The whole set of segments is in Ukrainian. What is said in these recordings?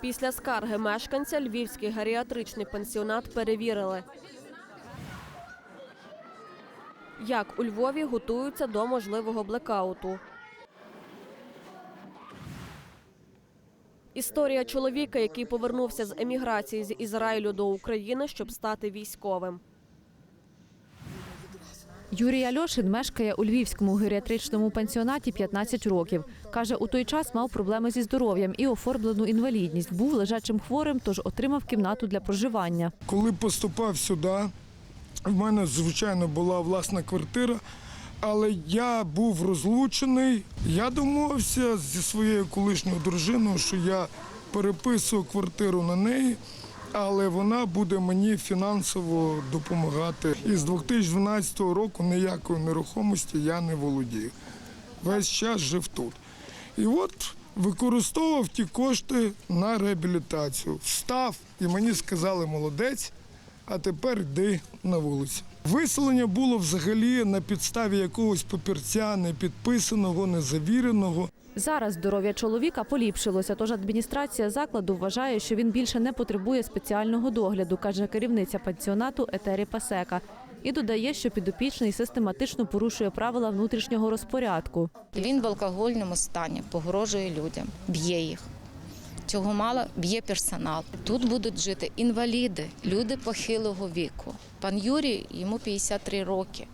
Після скарги мешканця львівський геріатричний пансіонат перевірили. Як у Львові готуються до можливого блекауту. Історія чоловіка, який повернувся з еміграції з Ізраїлю до України, щоб стати військовим. Юрій Альошин мешкає у львівському геріатричному пансіонаті 15 років. Каже, у той час мав проблеми зі здоров'ям і оформлену інвалідність. Був лежачим хворим, тож отримав кімнату для проживання. Коли поступав сюди, в мене, звичайно, була власна квартира, але я був розлучений. Я домовився зі своєю колишньою дружиною, що я переписую квартиру на неї, але вона буде мені фінансово допомагати. І з 2012 року ніякої нерухомості я не володію. Весь час жив тут. І от використовував ті кошти на реабілітацію. Встав і мені сказали молодець, а тепер йди на вулицю. Виселення було взагалі на підставі якогось папірця, не підписаного, не завіреного. Зараз здоров'я чоловіка поліпшилося, тож адміністрація закладу вважає, що він більше не потребує спеціального догляду, каже керівниця пансіонату Етері Пасека. І додає, що підопічний систематично порушує правила внутрішнього розпорядку. Він в алкогольному стані погрожує людям, б'є їх. Цього мало б'є персонал. Тут будуть жити інваліди, люди похилого віку. Пан Юрій йому 53 роки.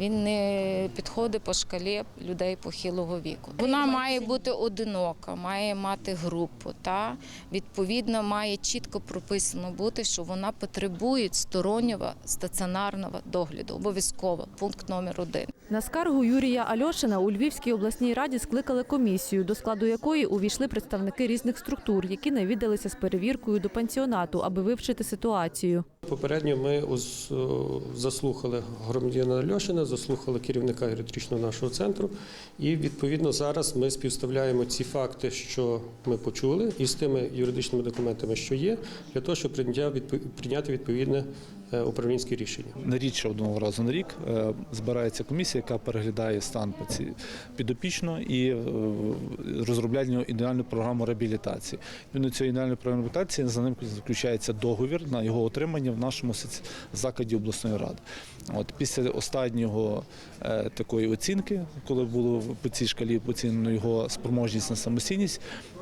Він не підходить по шкалі людей похилого віку. Вона має бути одинока, має мати групу. Та відповідно має чітко прописано бути, що вона потребує стороннього стаціонарного догляду. Обов'язково пункт номер один. На скаргу Юрія Альошина у Львівській обласній раді скликали комісію, до складу якої увійшли представники різних структур, які навідалися з перевіркою до пансіонату, аби вивчити ситуацію. Попередньо ми заслухали громадянина Льошина, заслухали керівника геріатричного нашого центру, і відповідно зараз ми співставляємо ці факти, що ми почули, із тими юридичними документами, що є, для того, щоб прийняти відповідне е, управлінське рішення. На рідше одного разу на рік е, збирається комісія, яка переглядає стан підопічного і е, розробляє ідеальну програму реабілітації. Відповідно цієї ідеальної програми реабілітації за ним заключається договір на його отримання в нашому закладі обласної ради. От після останнього е, такої оцінки, коли було по цій шкалі оцінено його спроможність на самостійність,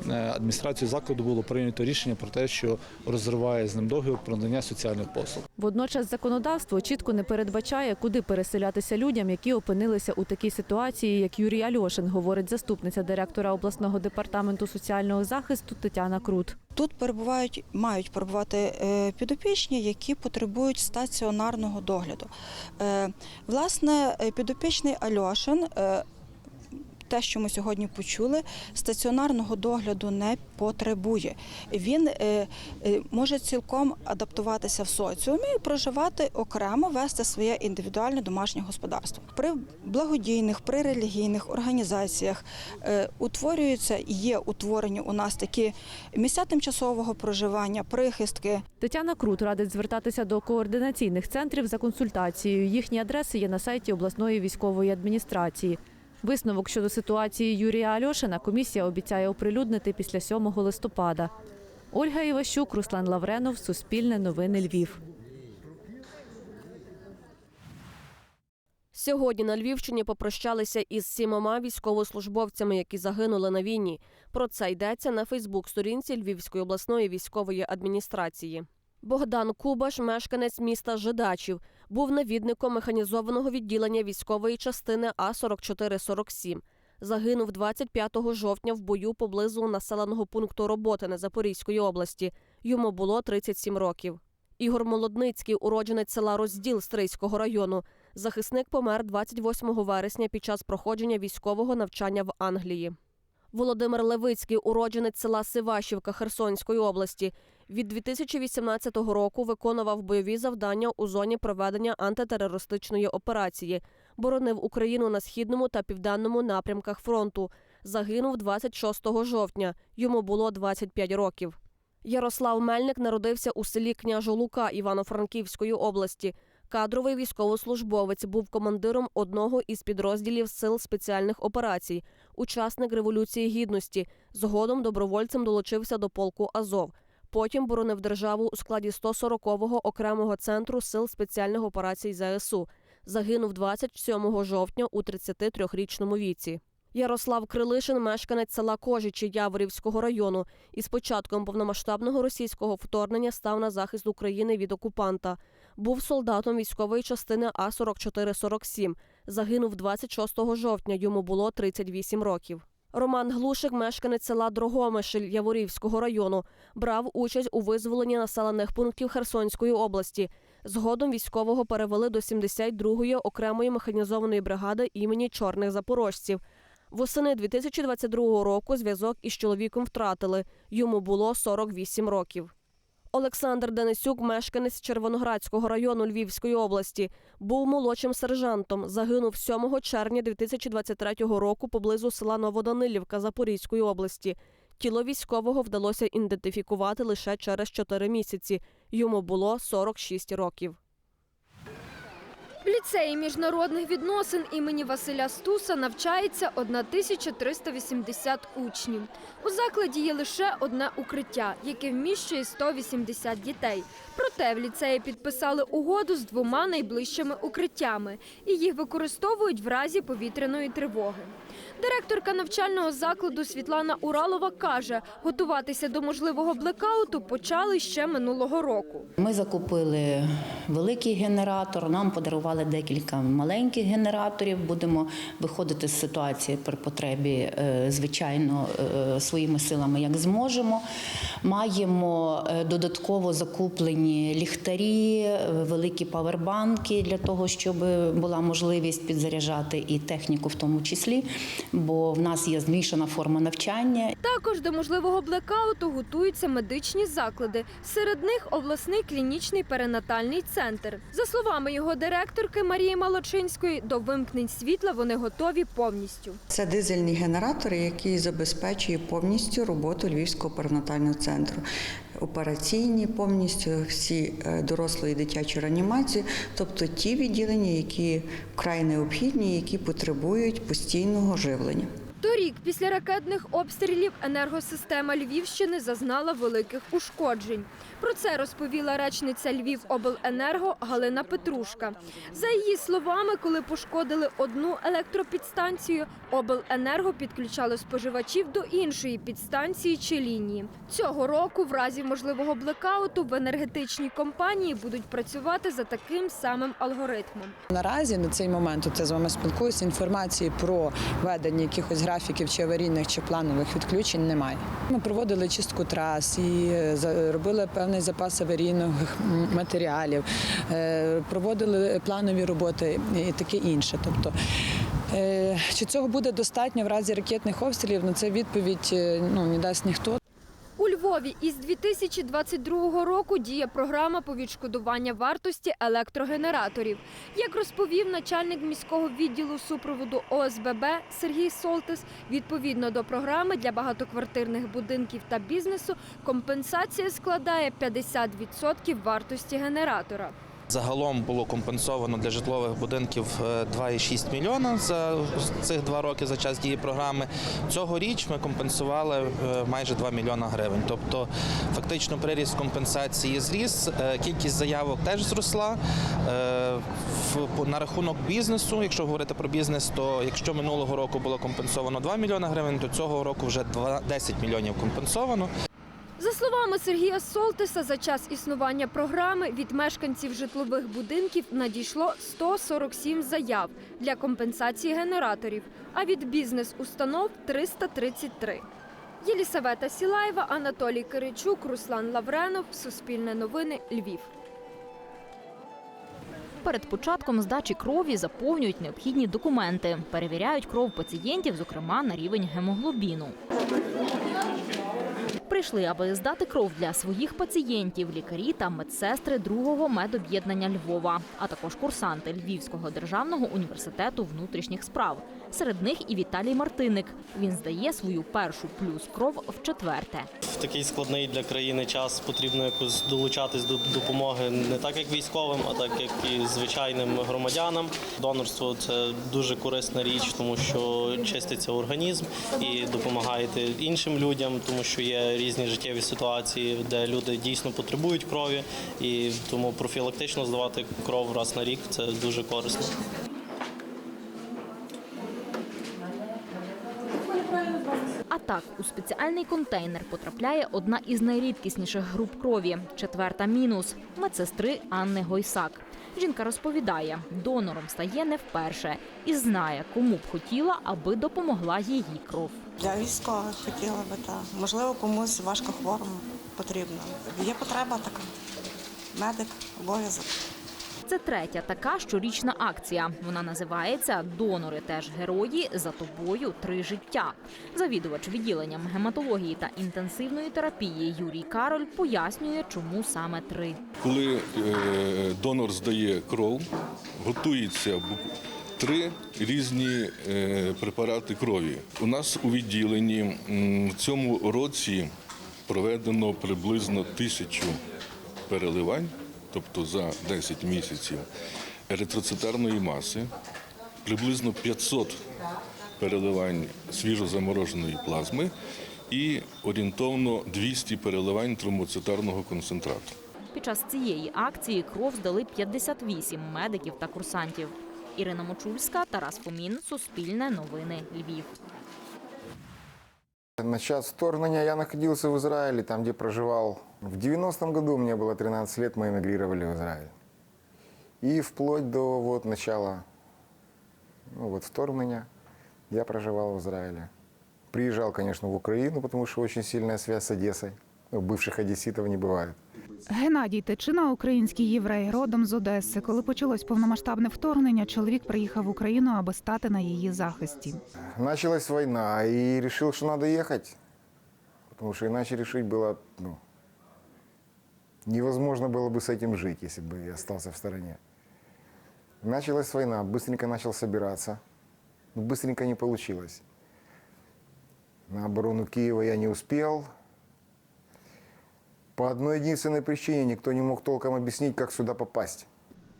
е, адміністрацією закладу було прийнято рішення про те, що розриває з ним договір про надання соціальних послуг. Водночас законодавство чітко не передбачає, куди переселятися людям, які опинилися у такій ситуації, як Юрій Альошин, говорить заступниця директора обласного департаменту соціального захисту Тетяна Крут. Тут перебувають, мають перебувати е, підопічні, які потребують стаціонарного догляду. Е, Власне, е, підопічний Альошин. Те, що ми сьогодні почули, стаціонарного догляду не потребує. Він е, е, може цілком адаптуватися в соціумі і проживати окремо, вести своє індивідуальне домашнє господарство. При благодійних, при релігійних організаціях е, утворюються є утворені у нас такі місця тимчасового проживання, прихистки. Тетяна Крут радить звертатися до координаційних центрів за консультацією. Їхні адреси є на сайті обласної військової адміністрації. Висновок щодо ситуації Юрія Альошина комісія обіцяє оприлюднити після 7 листопада. Ольга Іващук, Руслан Лавренов, Суспільне новини Львів. Сьогодні на Львівщині попрощалися із сімома військовослужбовцями, які загинули на війні. Про це йдеться на Фейсбук-сторінці Львівської обласної військової адміністрації. Богдан Кубаш, мешканець міста Жидачів, був навідником механізованого відділення військової частини А 4447 Загинув 25 жовтня в бою поблизу населеного пункту Роботине Запорізької області. Йому було 37 років. Ігор Молодницький, уродженець села Розділ Стрийського району. Захисник помер 28 вересня під час проходження військового навчання в Англії. Володимир Левицький, уродженець села Сивашівка Херсонської області, від 2018 року виконував бойові завдання у зоні проведення антитерористичної операції, боронив Україну на східному та південному напрямках фронту. Загинув 26 жовтня. Йому було 25 років. Ярослав Мельник народився у селі Княжолука Івано-Франківської області. Кадровий військовослужбовець був командиром одного із підрозділів сил спеціальних операцій, учасник революції гідності. Згодом добровольцем долучився до полку Азов. Потім боронив державу у складі 140-го окремого центру сил спеціальних операцій ЗСУ. Загинув 27 жовтня у 33-річному віці. Ярослав Крилишин, мешканець села Кожичі Яворівського району, із початком повномасштабного російського вторгнення став на захист України від окупанта. Був солдатом військової частини А 4447 Загинув 26 жовтня. Йому було 38 років. Роман Глушик, мешканець села Дрогомишель Яворівського району, брав участь у визволенні населених пунктів Херсонської області. Згодом військового перевели до 72-ї окремої механізованої бригади імені чорних запорожців. Восени 2022 року зв'язок із чоловіком втратили. Йому було 48 років. Олександр Денисюк, мешканець Червоноградського району Львівської області, був молодшим сержантом. Загинув 7 червня 2023 року поблизу села Новоданилівка Запорізької області. Тіло військового вдалося ідентифікувати лише через 4 місяці. Йому було 46 років. В ліцеї міжнародних відносин імені Василя Стуса навчається 1380 учнів. У закладі є лише одне укриття, яке вміщує 180 дітей. Проте в ліцеї підписали угоду з двома найближчими укриттями і їх використовують в разі повітряної тривоги. Директорка навчального закладу Світлана Уралова каже, готуватися до можливого блекауту почали ще минулого року. Ми закупили великий генератор, нам подарували декілька маленьких генераторів. Будемо виходити з ситуації при потребі, е, звичайно, е, своїми силами, як зможемо. Маємо е, додатково закуплені ліхтарі, великі павербанки для того, щоб була можливість підзаряджати і техніку в тому числі, бо в нас є змішана форма навчання. Також до можливого блекауту готуються медичні заклади. Серед них обласний клінічний перинатальний центр. За словами його директорки Марії Малочинської, до вимкнень світла вони готові повністю. Це дизельні генератори, які забезпечують повністю роботу Львівського перинатального центру. Операційні повністю всі дорослі дорослої дитячі реанімації, тобто ті відділення, які вкрай необхідні, які потребують постійного живлення. Торік, після ракетних обстрілів, енергосистема Львівщини зазнала великих ушкоджень. Про це розповіла речниця Львівобленерго Галина Петрушка. За її словами, коли пошкодили одну електропідстанцію, обленерго підключало споживачів до іншої підстанції чи лінії. Цього року, в разі можливого блекауту, в енергетичній компанії будуть працювати за таким самим алгоритмом. Наразі на цей момент я з вами спілкуюся. Інформації про ведення якихось графіків чи аварійних чи планових відключень немає. Ми проводили чистку трас і е, робили певний запас аварійних матеріалів, е, проводили планові роботи і таке інше. Тобто, е, чи цього буде достатньо в разі ракетних обстрілів? На це відповідь ну не дасть ніхто. Львові із 2022 року діє програма по відшкодування вартості електрогенераторів. Як розповів начальник міського відділу супроводу ОСББ Сергій Солтис, відповідно до програми для багатоквартирних будинків та бізнесу компенсація складає 50% вартості генератора. Загалом було компенсовано для житлових будинків е, 2,6 мільйона за цих два роки за час дії програми. Цьогоріч ми компенсували е, майже 2 мільйона гривень. Тобто, фактично, приріст компенсації зріс, е, кількість заявок теж зросла. Е, На рахунок бізнесу, якщо говорити про бізнес, то якщо минулого року було компенсовано 2 мільйона гривень, то цього року вже 2 10 мільйонів компенсовано. За словами Сергія Солтиса, за час існування програми від мешканців житлових будинків надійшло 147 заяв для компенсації генераторів, а від бізнес-установ 333. Єлісавета Сілаєва, Анатолій Киричук, Руслан Лавренов, Суспільне новини, Львів. Перед початком здачі крові заповнюють необхідні документи, перевіряють кров пацієнтів, зокрема на рівень гемоглобіну. Прийшли, аби здати кров для своїх пацієнтів, лікарі та медсестри другого медоб'єднання Львова, а також курсанти Львівського державного університету внутрішніх справ. Серед них і Віталій Мартиник. Він здає свою першу плюс кров в четверте. В такий складний для країни час потрібно якось долучатись до допомоги не так як військовим, а так як і звичайним громадянам. Донорство це дуже корисна річ, тому що чиститься організм і допомагаєте іншим людям, тому що є різні життєві ситуації, де люди дійсно потребують крові, і тому профілактично здавати кров раз на рік це дуже корисно. А так, у спеціальний контейнер потрапляє одна із найрідкісніших груп крові четверта мінус медсестри Анни Гойсак. Жінка розповідає, донором стає не вперше і знає, кому б хотіла, аби допомогла її кров. Для військових хотіла би так. Можливо, комусь важко хворому потрібно. Є потреба така. Медик, обов'язок. Це третя така щорічна акція. Вона називається Донори теж герої за тобою три життя. Завідувач відділенням гематології та інтенсивної терапії Юрій Кароль пояснює, чому саме три. Коли е, донор здає кров, готується три різні е, препарати крові. У нас у відділенні в цьому році проведено приблизно тисячу переливань, тобто за 10 місяців еритроцитарної маси, приблизно 500 переливань свіжозамороженої плазми і орієнтовно 200 переливань тромбоцитарного концентрату. Під час цієї акції кров здали 58 медиків та курсантів. Ірина Мочульська, Тарас Фомін, Суспільне новини, Львів. На час вторгнения я находился в Израиле, там, где проживал. В 90-м году мне было 13 лет, мы эмигрировали в Израиль. И вплоть до вот начала ну, вот вторгнения я проживал в Израиле. Приезжал, конечно, в Украину, потому что очень сильная связь с Одессой. Ну, бывших одесситов не бывает. Геннадій Тичина, український єврей, родом з Одеси. Коли почалось повномасштабне вторгнення, чоловік приїхав в Україну, аби стати на її захисті. Началась война, и решил, что надо ехать. Потому что иначе решить было, ну, невозможно было бы с этим жить, если бы я остался в стороне. Началась война, быстренько начал собираться. Но быстренько не получилось. На оборону Киева я не успел. По одной единственной причине никто не мог толком объяснить, как сюда попасть.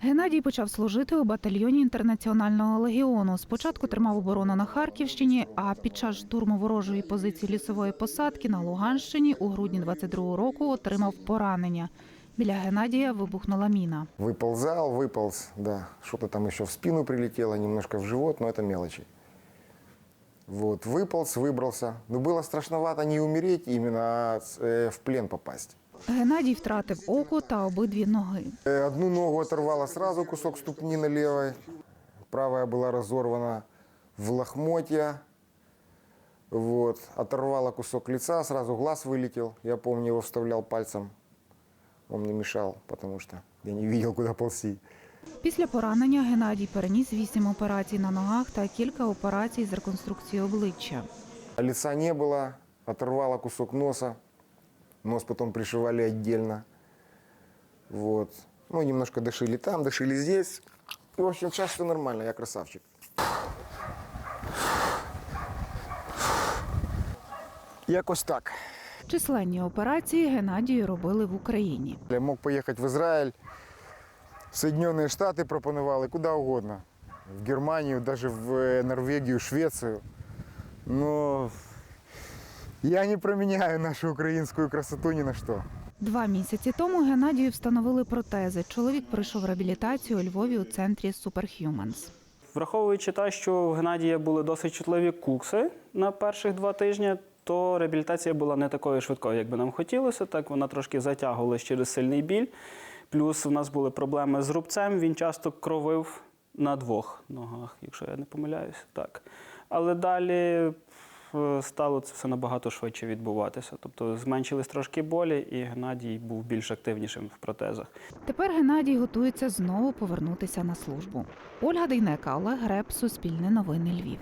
Геннадій почав служити у батальйоні інтернаціонального легіону. Спочатку тримав оборону на Харківщині, а під час штурму ворожої позиції лісової посадки на Луганщині у грудні 22-го року отримав поранення. Біля Геннадія вибухнула міна. Выползал, выполз, да. Что-то там еще в спину прилетело, немножко в живот, но это мелочи. Вот, выполз, выбрался. Но было страшновато не умереть именно, а э, в плен попасть. Геннадій втратив око та обидві ноги. Э, Одну ногу оторвало сразу, кусок ступни на левой. Правая была разорвана в лохмотья. Вот. Оторвало кусок лица, сразу глаз вылетел. Я помню, его вставлял пальцем. Он мне мешал, потому что я не видел, куда ползти. Після поранення Геннадій переніс вісім операцій на ногах та кілька операцій з реконструкції обличчя. Лица не было, оторвало кусок носа. Нос потом пришивали отдельно. Вот. Ну, немножко дошили там, дошили здесь. В общем, сейчас все нормально, я красавчик. Якось так. Численні операції Геннадію робили в Україні. Я мог поехать в Израиль, в Соединенные Штаты пропонували, куда угодно. В Германию, даже в э, Норвегию, Швецию. Но я не променяю нашу українську красоту ні на що. Два місяці тому Геннадію встановили протези. Чоловік пройшов реабілітацію у Львові у центрі Superhumans. Враховуючи те, що в Геннадія були досить чутливі кукси на перших два тижні, то реабілітація була не такою швидкою, як би нам хотілося. Так вона трошки затягувалась через сильний біль. Плюс у нас були проблеми з рубцем. Він часто кровив на двох ногах, якщо я не помиляюся. Так. Але далі стало це все набагато швидше відбуватися. Тобто зменшились трошки болі, і Геннадій був більш активнішим в протезах. Тепер Геннадій готується знову повернутися на службу. Ольга Дейнека, Олег Греб, Суспільне новини Львів.